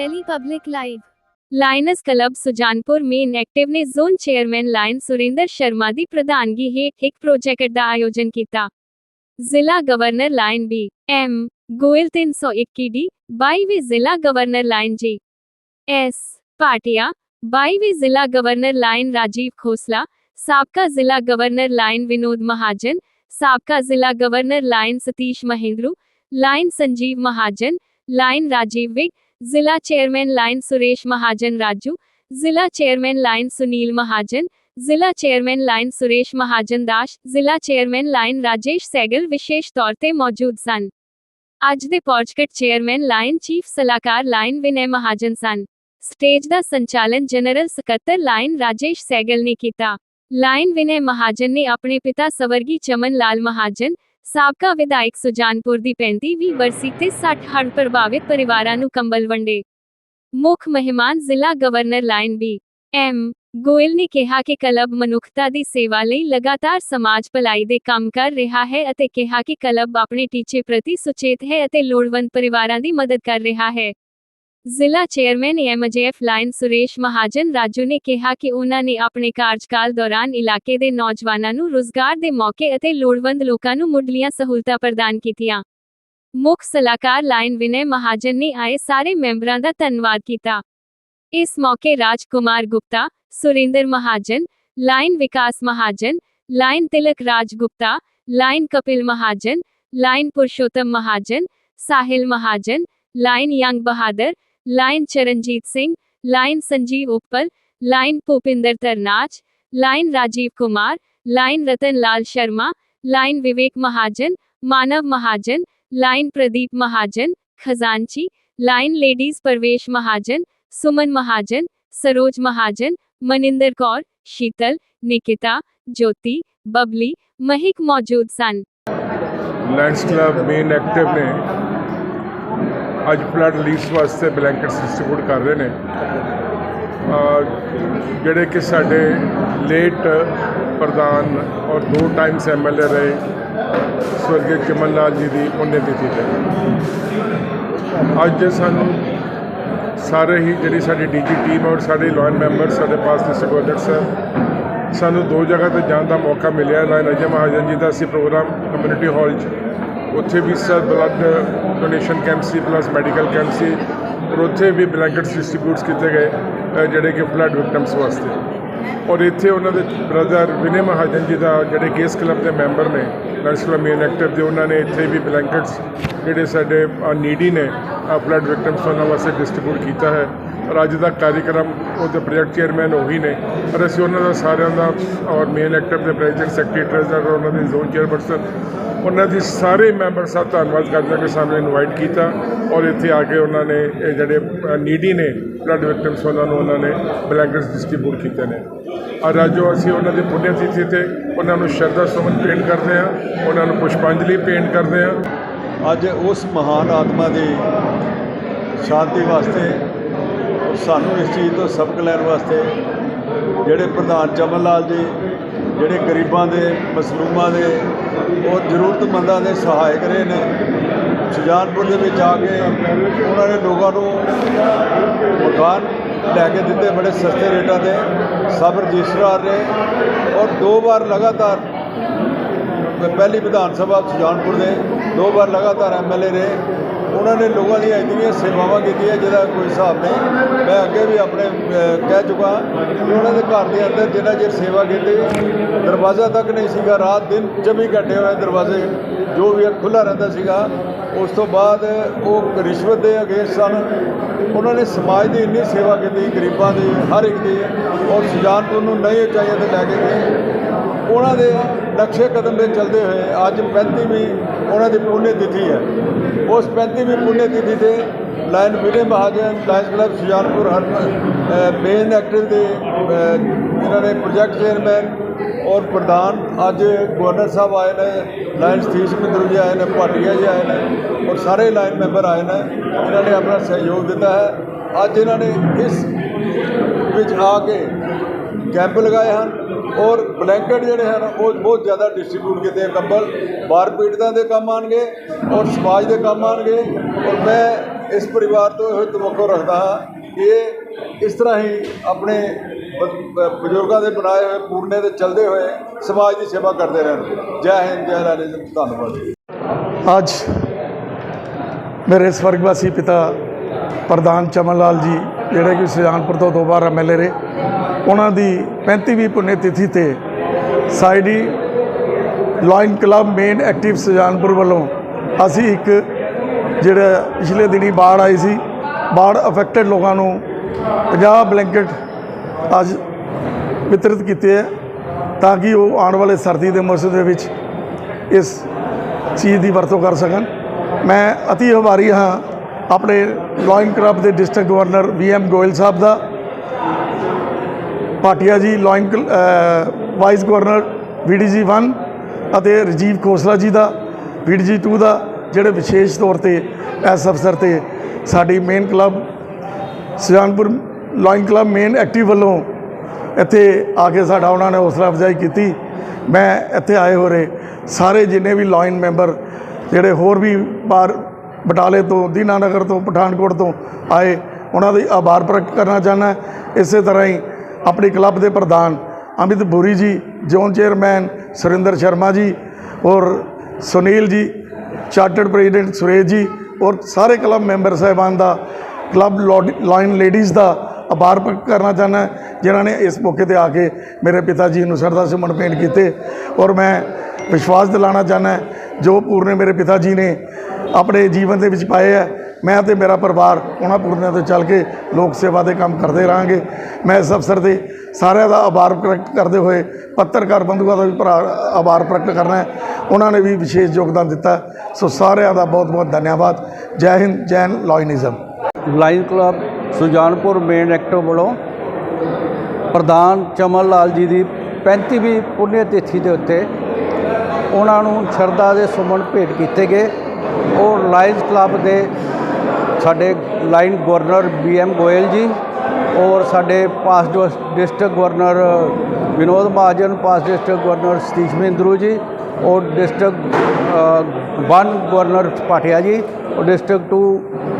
Delhi Public Live lions club Sujanpur main active ਨੇ zone chairman lion Surinder Sharma ਦੀ ਪ੍ਰਧਾਨਗੀ ਹੇਠ ਇੱਕ project ਦਾ ਆਯੋਜਨ ਕੀਤਾ ਜ਼ਿਲ੍ਹਾ governor lion B M Goyal 321 D 22ਵੀਂ ਜ਼ਿਲ੍ਹਾ governor lion G S Patia 22ਵੀਂ ਜ਼ਿਲ੍ਹਾ ਗਵਰਨਰ ਲਾਇਨ ਰਾਜੀਵ ਖੋਸਲਾ ਸਾਬਕਾ ਜ਼ਿਲ੍ਹਾ ਗਵਰਨਰ ਲਾਇਨ ਵਿਨੋਦ ਮਹਾਜਨ ਸਾਬਕਾ ਜ਼ਿਲ੍ਹਾ governor lion Satish Mahindru lion Sanjeev Mahajan lion Rajiv Vig ਜ਼ਿਲ੍ਹਾ ਚੇਅਰਮੈਨ ਲਾਇਨ ਸੁਰੇਸ਼ ਮਹਾਜਨ ਰਾਜੂ, ਜ਼ਿਲ੍ਹਾ ਚੇਅਰਮੈਨ ਲਾਇਨ ਸੁਨੀਲ ਮਹਾਜਨ, ਜ਼ਿਲ੍ਹਾ ਚੇਅਰਮੈਨ ਲਾਇਨ ਸੁਰੇਸ਼ ਮਹਾਜਨ ਦਾਸ, ਜ਼ਿਲ੍ਹਾ ਚੇਅਰਮੈਨ ਲਾਇਨ ਰਾਜੇਸ਼ ਸੈਗਲ ਵਿਸ਼ੇਸ਼ ਤੌਰ ਤੇ ਮੌਜੂਦ ਸਨ। ਅੱਜ ਦੇ ਪੋਡਕਾਸਟ ਚੇਅਰਮੈਨ ਲਾਇਨ ਚੀਫ ਸਲਾਹਕਾਰ ਲਾਇਨ ਵਿਨੈ ਮਹਾਜਨ ਸਨ। ਸਟੇਜ ਦਾ ਸੰਚਾਲਨ ਜਨਰਲ ਸਕੱਤਰ ਲਾਇਨ ਰਾਜੇਸ਼ ਸੈਗਲ ਨੇ ਕੀਤਾ। ਲਾਇਨ ਵਿਨੈ ਮਹਾਜਨ ਨੇ ਆਪਣੇ ਪਿਤਾ ਸਵਰਗੀ ਚਮਨ ਲਾਲ ਮਹਾਜਨ ਸਾਬਕਾ ਵਿਧਾਇਕ ਸੁਜਾਨਪੁਰ ਦੀ 35ਵੀਂ ਬਰਸੀ ਤੇ 60 ਹੜ੍ਹ ਪ੍ਰਭਾਵਿਤ ਪਰਿਵਾਰਾਂ ਨੂੰ ਕੰਬਲ ਵੰਡੇ। ਮੁੱਖ ਮਹਿਮਾਨ ਜ਼ਿਲ੍ਹਾ governor lion B, M, Goyal ਨੇ ਕਿਹਾ ਕਿ ਕਲੱਬ ਮਨੁੱਖਤਾ ਦੀ ਸੇਵਾ ਲਈ ਲਗਾਤਾਰ ਸਮਾਜ ਭਲਾਈ ਦੇ ਕੰਮ ਕਰ ਰਿਹਾ ਹੈ ਅਤੇ ਕਿਹਾ ਕਿ ਕਲੱਬ ਆਪਣੇ ਟੀਚੇ ਪ੍ਰਤੀ ਸੁਚੇਤ ਹੈ ਅਤੇ ਲੋੜਵੰਦ ਪਰਿਵਾਰਾਂ ਦੀ ਮਦਦ ਕਰ ਰਿਹਾ ਹੈ। ਜ਼ਿਲ੍ਹਾ chairman MJF lion Suresh Mahajan Raju ਨੇ ਕਿਹਾ ਕਿ ਉਹਨਾਂ ਨੇ ਆਪਣੇ ਕਾਰਜਕਾਲ ਦੌਰਾਨ ਇਲਾਕੇ ਦੇ ਨੌਜਵਾਨਾਂ ਨੂੰ ਰੁਜ਼ਗਾਰ ਦੇ ਮੌਕੇ ਅਤੇ ਲੋੜਵੰਦ ਲੋਕਾਂ ਨੂੰ ਮੁੱਢਲੀਆਂ ਸਹੂਲਤਾਂ ਪ੍ਰਦਾਨ ਕੀਤੀਆਂ। ਮੁੱਖ ਸਲਾਹਕਾਰ ਲਾਇਨ ਵਿਨੈ ਮਹਾਜਨ ਨੇ ਆਏ ਸਾਰੇ ਮੈਂਬਰਾਂ ਦਾ ਧੰਨਵਾਦ ਕੀਤਾ। ਇਸ ਮੌਕੇ Rajkumar Gupta, Surinder Mahajan, lion Vikas Mahajan, lion Tilak Raj Gupta, lion Kapil Mahajan, lion Purshotam Mahajan, Sahil Mahajan, lion Yang Bahadur lion Charanjit Singh lion Sanjeev Uppal lion Bhupinder Tarnach lion Rajiv Kumar lion Ratan Lal Sharma lion Vivek Mahajan Manav Mahajan lion Pradeep Mahajan ਖਜ਼ਾਨਚੀ lion ladies Parvesh Mahajan Suman Mahajan Saroj Mahajan Maninder Kaur Sheetal Nikita Jyoti Babli Mehak ਮੌਜੂਦ ਸਨ lions club main active ਨੇ ਅੱਜ flood relief ਵਾਸਤੇ blankets distribute ਕਰ ਰਹੇ ਨੇ। ਜਿਹੜੇ ਕਿ ਸਾਡੇ ਲੇਟ ਪ੍ਰਧਾਨ ਔਰ ਦੋ ਟਾਈਮਸ ਐਮਐਲਏ ਰਹੇ, ਸਵਰਗੀ ਚਮਨ ਲਾਲ ਜੀ ਦੀ ਪੁੰਨ ਤਿਥੀ ਤੇ। ਅੱਜ ਸਾਨੂੰ ਸਾਰੇ ਹੀ ਜਿਹੜੀ ਸਾਡੀ ਡੀਜੀ ਟੀਮ ਔਰ ਸਾਡੇ ਲੋਇਨ ਮੈਂਬਰ ਸਾਡੇ ਪਾਸ ਦੇ ਸੈਕਟਰੀ ਸਾਹਿਬ ਸਾਨੂੰ ਦੋ ਜਗ੍ਹਾ ਤੇ ਜਾਣ ਦਾ ਮੌਕਾ ਮਿਲਿਆ। ਲਾਇਨ ਅਜੇ ਮਹਾਜਨ ਜੀ ਦਾ ਅਸੀਂ ਪ੍ਰੋਗਰਾਮ ਕਮਿਊਨਿਟੀ ਹਾਲ 'ਚ ਉੱਥੇ ਵੀ ਸਰ ਬਲੱਡ ਡੋਨੇਸ਼ਨ ਕੈਂਪ ਸੀ ਪਲੱਸ ਮੈਡੀਕਲ ਕੈਂਪ ਸੀ, ਔਰ ਉੱਥੇ ਵੀ ਬਲੈਂਕਟਸ ਡਿਸਟ੍ਰੀਬਿਊਟਸ ਕੀਤੇ ਗਏ ਜਿਹੜੇ ਕਿ ਫਲੱਡ ਵਿਕਟਮਸ ਵਾਸਤੇ। ਔਰ ਇੱਥੇ ਉਹਨਾਂ ਦੇ ਬ੍ਰਦਰ ਵਿਨੇ ਮਹਾਜਨ ਜੀ ਦਾ ਜਿਹੜੇ ਕੇਸ ਕਲੱਬ ਦੇ ਮੈਂਬਰ ਨੇ ਨੈਸ਼ਨਲ ਮੇਨ ਐਕਟਰ ਦੇ ਉਹਨਾਂ ਨੇ ਇੱਥੇ ਵੀ ਬਲੈਂਕਟਸ ਜਿਹੜੇ ਸਾਡੇ ਨੀਡੀ ਨੇ ਫਲੱਡ ਵਿਕਟਮਸ ਉਹਨਾਂ ਵਾਸਤੇ ਡਿਸਟ੍ਰੀਬਿਊਟ ਕੀਤਾ ਹੈ। ਔਰ ਅੱਜ ਦਾ ਕਾਰਜਕ੍ਰਮ ਉਹਦੇ ਪ੍ਰੋਜੈਕਟ ਚੇਅਰਮੈਨ ਉਹੀ ਨੇ। ਔਰ ਅਸੀਂ ਉਹਨਾਂ ਦਾ ਸਾਰਿਆਂ ਦਾ ਔਰ ਮੇਨ ਐਕਟਰ ਦੇ ਪ੍ਰੈਜ਼ੀਡੈਂਟ ਸੈਕਟਰੀ ਟ੍ਰੈਜ਼ਰਰ ਉਹਨਾਂ ਦੇ ਜ਼ੋਨ ਚੇਅਰਪਰਸਨ ਉਹਨਾਂ ਦੀ ਸਾਰੇ ਮੈਂਬਰ ਸਾਹਿਬ ਧੰਨਵਾਦ ਕਰਦੇ ਹਾਂ ਕਿ ਸਾਨੂੰ ਇਨਵਾਈਟ ਕੀਤਾ। ਔਰ ਇੱਥੇ ਆ ਕੇ ਉਹਨਾਂ ਨੇ ਇਹ ਜਿਹੜੇ ਨੀਡੀ ਨੇ ਬਲੱਡ ਵਿਕਟਮਸ ਉਹਨਾਂ ਨੂੰ ਉਹਨਾਂ ਨੇ ਬਲੈਂਕਟਸ ਡਿਸਟ੍ਰੀਬਿਊਟ ਕੀਤੇ ਨੇ। ਔਰ ਅੱਜ ਜੋ ਅਸੀਂ ਉਹਨਾਂ ਦੀ ਪੁੰਨਿਆ ਤਿਥੀ ਤੇ ਉਹਨਾਂ ਨੂੰ ਸ਼ਰਧਾ ਸੁਮਨ ਭੇਂਟ ਕਰਦੇ ਹਾਂ, ਉਹਨਾਂ ਨੂੰ ਪੁਸ਼ਪਾਂਜਲੀ ਭੇਂਟ ਕਰਦੇ ਹਾਂ। ਅੱਜ ਉਸ ਮਹਾਨ ਆਤਮਾ ਦੀ ਸ਼ਾਂਤੀ ਵਾਸਤੇ ਸਾਨੂੰ ਇਸ ਚੀਜ਼ ਤੋਂ ਸਬਕ ਲੈਣ ਵਾਸਤੇ ਜਿਹੜੇ ਪ੍ਰਧਾਨ ਚਮਨ ਲਾਲ ਜੀ, ਜਿਹੜੇ ਗਰੀਬਾਂ ਦੇ, ਮਸਲੂਮਾਂ ਦੇ ਔਰ ਜ਼ਰੂਰਤਮੰਦਾਂ ਦੇ ਸਹਾਇਕ ਰਹੇ ਨੇ, ਸੁਜਾਨਪੁਰ ਦੇ ਵਿੱਚ ਆ ਕੇ ਉਹਨਾਂ ਨੇ ਲੋਕਾਂ ਨੂੰ ਮਕਾਨ ਲੈ ਕੇ ਦਿੱਤੇ ਬੜੇ ਸਸਤੇ ਰੇਟਾਂ ਤੇ ਸਬ ਰਜਿਸਟਰਾਰ ਨੇ ਔਰ ਦੋ ਵਾਰ ਲਗਾਤਾਰ ਪਹਿਲੀ ਵਿਧਾਨ ਸਭਾ ਸੁਜਾਨਪੁਰ ਦੇ, ਦੋ ਵਾਰ ਲਗਾਤਾਰ ਐਮਐਲਏ ਰਹੇ। ਉਹਨਾਂ ਨੇ ਲੋਕਾਂ ਦੀਆਂ ਇੰਨੀਆਂ ਸੇਵਾਵਾਂ ਕੀਤੀਆਂ ਜਿਹਦਾ ਕੋਈ ਹਿਸਾਬ ਨਹੀਂ। ਮੈਂ ਅੱਗੇ ਵੀ ਆਪਣੇ ਕਹਿ ਚੁੱਕਾ ਕਿ ਉਹਨਾਂ ਦੇ ਘਰ ਦੇ ਅੰਦਰ ਜਿੰਨਾ ਚਿਰ ਸੇਵਾ ਕੀਤੀ, ਦਰਵਾਜ਼ਾ ਤੱਕ ਨਹੀਂ ਸੀਗਾ। ਰਾਤ ਦਿਨ 24 ਘੰਟੇ ਹੋਏ ਦਰਵਾਜ਼ੇ ਜੋ ਵੀ ਖੁੱਲਾ ਰਹਿੰਦਾ ਸੀਗਾ। ਉਸ ਤੋਂ ਬਾਅਦ ਉਹ ਰਿਸ਼ਵਤ ਦੇ ਅਗੇਂਸਟ ਸਨ। ਉਹਨਾਂ ਨੇ ਸਮਾਜ ਦੀ ਇੰਨੀ ਸੇਵਾ ਕੀਤੀ, ਗਰੀਬਾਂ ਦੀ, ਹਰ ਇੱਕ ਦੀ, ਔਰ ਸੁਜਾਨਪੁਰ ਨੂੰ ਨਈ ਉਚਾਈਆਂ ਤੇ ਲੈ ਕੇ ਗਏ। ਉਹਨਾਂ ਦੇ ਨਕਸ਼ੇ ਕਦਮ ਦੇ ਚੱਲਦੇ ਹੋਏ ਅੱਜ 35ਵੀਂ ਉਹਨਾਂ ਦੀ ਪੁੰਨਿਆ ਤਿਥੀ ਹੈ। ਉਸ 35ਵੀਂ ਪੁੰਨਿਆ ਤਿਥੀ ਤੇ lion Vinay Mahajan lions club Sujanpur, ਹਰ ਮੇਨ ਐਕਟਿਵ ਦੇ ਇਹਨਾਂ ਨੇ ਪ੍ਰੋਜੈਕਟ ਚੇਅਰਮੈਨ ਔਰ ਪ੍ਰਧਾਨ ਅੱਜ ਗਵਰਨਰ ਸਾਹਿਬ ਆਏ ਨੇ ਲਾਇਨ ਸਤੀਸ਼ ਮਿੰਦਰੂ ਜੀ ਆਏ ਨੇ, ਭਾਟੀਆ ਜੀ ਆਏ ਨੇ ਔਰ ਸਾਰੇ ਲਾਇਨ ਮੈਂਬਰ ਆਏ ਨੇ ਇਹਨਾਂ ਨੇ ਆਪਣਾ ਸਹਿਯੋਗ ਦਿੱਤਾ ਹੈ। ਅੱਜ ਇਹਨਾਂ ਨੇ ਇਸ ਵਿੱਚ ਆ ਕੇ ਕੈਂਪ ਲਗਾਏ ਹਨ। ਔਰ ਬਲੈਂਕਟ ਜਿਹੜੇ ਹਨ, ਉਹ ਬਹੁਤ ਜ਼ਿਆਦਾ ਡਿਸਟ੍ਰੀਬਿਊਟ ਕੀਤੇ ਆ ਕੰਬਲ। ਬਾਰ ਪੀੜਤਾਂ ਦੇ ਕੰਮ ਆਣਗੇ ਔਰ ਸਮਾਜ ਦੇ ਕੰਮ ਆਣਗੇ ਔਰ ਮੈਂ ਇਸ ਪਰਿਵਾਰ ਤੋਂ ਇਹ ਤਵੱਕੋ ਰੱਖਦਾ ਹਾਂ ਕਿ ਇਹ ਇਸ ਤਰ੍ਹਾਂ ਹੀ ਆਪਣੇ ਬਜ਼ੁਰਗਾਂ ਦੇ ਬਣਾਏ ਹੋਏ, ਪੂਰਨੇ ਦੇ ਚੱਲਦੇ ਹੋਏ ਸਮਾਜ ਦੀ ਸੇਵਾ ਕਰਦੇ ਰਹਿਣ। ਜੈ ਹਿੰਦ, ਜੈ ਲਾਲੀ ਧੰਨਵਾਦ ਅੱਜ ਮੇਰੇ ਸਵਰਗਵਾਸੀ ਪਿਤਾ ਪ੍ਰਧਾਨ ਚਮਨ ਲਾਲ ਜੀ, ਜਿਹੜੇ ਕਿ ਸੁਜਾਨਪੁਰ ਤੋਂ ਦੋ ਵਾਰ ਐਮਐਲਏ ਰਹੇ ਉਹਨਾਂ ਦੀ 35ਵੀਂ ਪੁੰਨਿਆ ਤਿਥੀ ਤੇ ਸਾਈਡੀ lion club main active Sujanpur ਵੱਲੋਂ ਅਸੀਂ ਇੱਕ ਜਿਹੜਾ ਪਿਛਲੇ ਦਿਨੀ ਬਾੜ ਆਈ ਸੀ, ਬਾੜ ਅਫੈਕਟਡ ਲੋਕਾਂ ਨੂੰ 50 ਬਲੈਂਕਟ ਅੱਜ ਵਿਤਰਿਤ ਕੀਤੇ ਹੈ ਤਾਂ ਕਿ ਉਹ ਆਉਣ ਵਾਲੇ ਸਰਦੀ ਦੇ ਮੌਸਮ ਦੇ ਵਿੱਚ ਇਸ ਚੀਜ਼ ਦੀ ਵਰਤੋਂ ਕਰ ਸਕਣ। ਮੈਂ ਅਤੀ ਆਭਾਰੀ ਹਾਂ ਆਪਣੇ ਲਾਇਨ ਕਲੱਬ ਦੇ district governor V M Goyal ਸਾਹਿਬ ਦਾ। ਭਾਟੀਆ ਜੀ ਲੋਇੰਗ ਕਲ- ਅ, ਵਾਈਸ ਗਵਰਨਰ ਵੀਡੀਜੀ 1 ਅਤੇ ਰਜੀਵ ਖੋਸਲਾ ਜੀ ਦਾ ਵੀਡੀਜੀ 2 ਦਾ ਜਿਹੜੇ ਵਿਸ਼ੇਸ਼ ਤੌਰ ਤੇ ਇਸ ਅਫਸਰ ਤੇ ਸਾਡੀ ਮੇਨ ਕਲੱਬ ਸੁਜਾਨਪੁਰ ਲੋਇੰਗ ਕਲੱਬ ਮੇਨ ਐਕਟਿਵ ਵੱਲੋਂ ਇੱਥੇ ਆ ਕੇ ਸਾਡਾ ਉਹਨਾਂ ਨੇ ਹੌਸਲਾ ਅਫਜ਼ਾਈ ਕੀਤੀ। ਮੈਂ ਇੱਥੇ ਆਏ ਹੋਰੇ ਸਾਰੇ ਜਿੰਨੇ ਵੀ ਲਾਇਨ ਮੈਂਬਰ ਜਿਹੜੇ ਹੋਰ ਵੀ ਬਾਹਰ ਬਟਾਲੇ ਤੋਂ ਦੀਨਾਨਗਰ ਤੋਂ ਪਠਾਨਕੋਟ ਤੋਂ ਆਏ ਉਹਨਾਂ ਦੀ ਆਭਾਰ ਪ੍ਰਗਟ ਕਰਨਾ ਚਾਹੁੰਦਾ। ਇਸੇ ਤਰ੍ਹਾਂ ਹੀ ਆਪਣੀ ਕਲੱਬ ਦੇ ਪ੍ਰਧਾਨ ਅਮਿਤ ਬੁਰੀ ਜੀ, ਜ਼ੋਨ ਚੇਅਰਮੈਨ ਸੁਰਿੰਦਰ ਸ਼ਰਮਾ ਜੀ ਔਰ ਸੁਨੀਲ ਜੀ, ਚਾਰਟਰਡ ਪ੍ਰੈਜ਼ੀਡੈਂਟ ਸੁਰੇਸ਼ ਜੀ ਔਰ ਸਾਰੇ ਕਲੱਬ ਮੈਂਬਰ ਸਾਹਿਬਾਨ ਦਾ, ਕਲੱਬ ਲਾਇਨ ਲੇਡੀਜ਼ ਦਾ ਆਭਾਰ ਪ੍ਰਗਟ ਕਰਨਾ ਚਾਹੁੰਦਾ ਜਿਨ੍ਹਾਂ ਨੇ ਇਸ ਮੌਕੇ ਤੇ ਆ ਕੇ ਮੇਰੇ ਪਿਤਾ ਜੀ ਨੂੰ ਸਰਦਾ ਸੁਮਨ ਭੇਂਟ ਕੀਤੇ ਔਰ ਮੈਂ ਵਿਸ਼ਵਾਸ ਦਿਲਾਣਾ ਚਾਹੁੰਦਾ ਜੋ ਪੂਰਨੇ ਮੇਰੇ ਪਿਤਾ ਜੀ ਨੇ ਆਪਣੇ ਜੀਵਨ ਦੇ ਵਿੱਚ ਪਾਏ ਹੈ ਮੈਂ ਤੇ ਮੇਰਾ ਪਰਿਵਾਰ ਉਹਨਾਂ ਪੂਰਨਿਆਂ ਤੋਂ ਚੱਲ ਕੇ ਲੋਕ ਸੇਵਾ ਦੇ ਕੰਮ ਕਰਦੇ ਰਹਾਂਗੇ। ਮੈਂ ਇਸ ਅਫਸਰ ਦੇ ਸਾਰਿਆਂ ਦਾ ਆਭਾਰ ਪ੍ਰਗਟ ਕਰਦੇ ਹੋਏ ਪੱਤਰਕਾਰ ਬੰਧੂਆਂ ਦਾ ਵੀ ਭਰਾ ਆਭਾਰ ਪ੍ਰਗਟ ਕਰਨਾ ਹੈ। ਉਹਨਾਂ ਨੇ ਵੀ ਵਿਸ਼ੇਸ਼ ਯੋਗਦਾਨ ਦਿੱਤਾ। ਸੋ ਸਾਰਿਆਂ ਦਾ ਬਹੁਤ ਬਹੁਤ ਧੰਨਵਾਦ। ਜੈ Hind Jain lionism. Lion club Sujanpur main active ਵੱਲੋਂ ਪ੍ਰਧਾਨ ਚਮਨ ਲਾਲ ਜੀ ਦੀ 35ਵੀਂ ਪੁੰਨਿਆ ਤਿਥੀ ਦੇ ਉੱਤੇ ਉਹਨਾਂ ਨੂੰ ਸ਼ਰਧਾ ਦੇ ਸੁਮਨ ਭੇਟ ਕੀਤੇ ਗਏ। ਉਹ ਲਾਇਨਸ ਕਲੱਬ ਦੇ ਸਾਡੇ lion governor B M Goyal ji ਔਰ ਸਾਡੇ past district governor Vinod Mahajan past district governor Satish Mahindru ji ਔਰ ਡਿਸਟ੍ਰਿਕਟ ਵਨ ਗਵਰਨਰ ਪਾਟਿਆ ਜੀ ਔਰ ਡਿਸਟ੍ਰਿਕਟ 2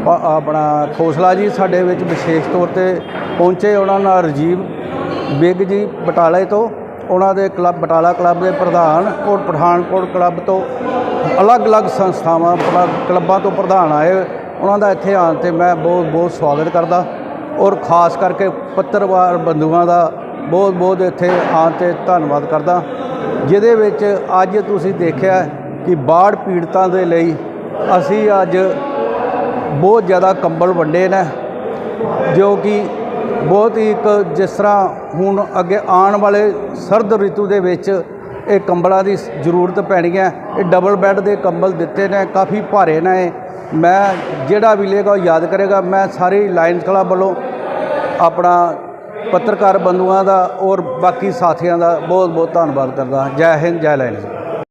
ਆਪਣਾ ਖੋਸਲਾ ਜੀ ਸਾਡੇ ਵਿੱਚ ਵਿਸ਼ੇਸ਼ ਤੌਰ ਤੇ ਪਹੁੰਚੇ ਉਹਨਾਂ ਨਾਲ ਰਜੀਵ ਬਿੱਗ ਜੀ ਬਟਾਲੇ ਤੋਂ, ਉਹਨਾਂ ਦੇ ਕਲੱਬ ਬਟਾਲਾ ਕਲੱਬ ਦੇ ਪ੍ਰਧਾਨ ਔਰ ਪਠਾਨਕੋਟ ਕਲੱਬ ਤੋਂ ਅਲੱਗ-ਅਲੱਗ ਸੰਸਥਾਵਾਂ ਕਲੱਬ- ਕਲੱਬਾਂ ਤੋਂ ਪ੍ਰਧਾਨ ਆਏ ਉਹਨਾਂ ਦਾ ਇੱਥੇ ਆਉਣ ਤੇ ਮੈਂ ਬਹੁਤ ਬਹੁਤ ਸਵਾਗਤ ਕਰਦਾ। ਔਰ ਖਾਸ ਕਰਕੇ ਪੱਤਰਕਾਰ ਬੰਧੂਆਂ ਦਾ ਬਹੁਤ ਬਹੁਤ ਇੱਥੇ ਆਉਣ ਤੇ ਧੰਨਵਾਦ ਕਰਦਾ। ਜਿਹਦੇ ਵਿੱਚ ਅੱਜ ਤੁਸੀਂ ਦੇਖਿਆ ਕਿ ਬਾੜ ਪੀੜਤਾਂ ਦੇ ਲਈ ਅਸੀਂ ਅੱਜ ਬਹੁਤ ਜ਼ਿਆਦਾ ਕੰਬਲ ਵੰਡੇ ਨੇ, ਜੋ ਕਿ ਬਹੁਤ ਹੀ ਇੱਕ ਜਿਸ ਤਰ੍ਹਾਂ ਹੁਣ ਅੱਗੇ ਆਉਣ ਵਾਲੇ ਸਰਦ ਰਿਤੂ ਦੇ ਵਿੱਚ ਇਹ ਕੰਬਲਾਂ ਦੀ ਜ਼ਰੂਰਤ ਪੈਣੀ ਹੈ। ਇਹ ਡਬਲ ਬੈੱਡ ਦੇ ਕੰਬਲ ਦਿੱਤੇ ਨੇ, ਕਾਫੀ ਭਾਰੇ ਨੇ ਇਹ। ਮੈਂ ਜਿਹੜਾ ਵੀ ਲੇਗਾ ਉਹ ਯਾਦ ਕਰੇਗਾ। ਮੈਂ ਸਾਰੀ ਲਾਇਨਸ ਕਲੱਬ ਵੱਲੋਂ ਆਪਣਾ ਪੱਤਰਕਾਰ ਬੰਧੂਆਂ ਦਾ ਔਰ ਬਾਕੀ ਸਾਥੀਆਂ ਦਾ ਬਹੁਤ ਬਹੁਤ ਧੰਨਵਾਦ ਕਰਦਾ। ਜੈ ਹਿੰਦ, ਜੈ ਲਾਇਨਸ